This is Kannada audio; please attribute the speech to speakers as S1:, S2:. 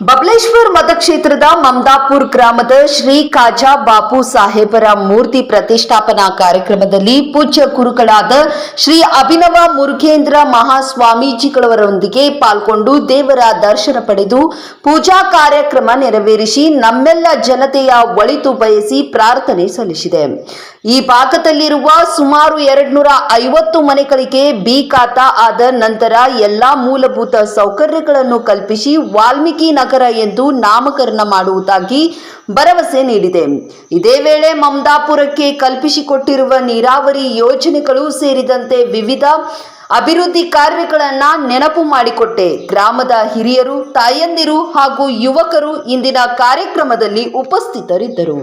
S1: ಬಬಲೇಶ್ವರ್ ಮತಕ್ಷೇತ್ರದ ಮಮದಾಪುರ್ ಗ್ರಾಮದ ಶ್ರೀ ಖಾಜಾ ಬಾಪು ಸಾಹೇಬರ ಮೂರ್ತಿ ಪ್ರತಿಷ್ಠಾಪನಾ ಕಾರ್ಯಕ್ರಮದಲ್ಲಿ ಪೂಜ್ಯ ಗುರುಗಳಾದ ಶ್ರೀ ಅಭಿನವ ಮುರುಘೇಂದ್ರ ಮಹಾಸ್ವಾಮೀಜಿಗಳವರೊಂದಿಗೆ ಪಾಲ್ಗೊಂಡು ದೇವರ ದರ್ಶನ ಪಡೆದು ಪೂಜಾ ಕಾರ್ಯಕ್ರಮ ನೆರವೇರಿಸಿ ನಮ್ಮೆಲ್ಲ ಜನತೆಯ ಒಳಿತು ಬಯಸಿ ಪ್ರಾರ್ಥನೆ ಸಲ್ಲಿಸಿದೆ. ಈ ಭಾಗದಲ್ಲಿರುವ ಸುಮಾರು ಎರಡ್ನೂರ ಐವತ್ತು ಮನೆಗಳಿಗೆ ಬಿ ಖಾತಾ ಆದ ನಂತರ ಎಲ್ಲಾ ಮೂಲಭೂತ ಸೌಕರ್ಯಗಳನ್ನು ಕಲ್ಪಿಸಿ ವಾಲ್ಮೀಕಿ ನಗರ ಎಂದು ನಾಮಕರಣ ಮಾಡುವುದಾಗಿ ಭರವಸೆ ನೀಡಿದೆ. ಇದೇ ವೇಳೆ ಮಮದಾಪುರಕ್ಕೆ ಕಲ್ಪಿಸಿಕೊಟ್ಟಿರುವ ನೀರಾವರಿ ಯೋಜನೆಗಳು ಸೇರಿದಂತೆ ವಿವಿಧ ಅಭಿವೃದ್ಧಿ ಕಾರ್ಯಗಳನ್ನು ನೆನಪು ಮಾಡಿಕೊಟ್ಟೆ. ಗ್ರಾಮದ ಹಿರಿಯರು, ತಾಯಂದಿರು ಹಾಗೂ ಯುವಕರು ಇಂದಿನ ಕಾರ್ಯಕ್ರಮದಲ್ಲಿ ಉಪಸ್ಥಿತರಿದ್ದರು.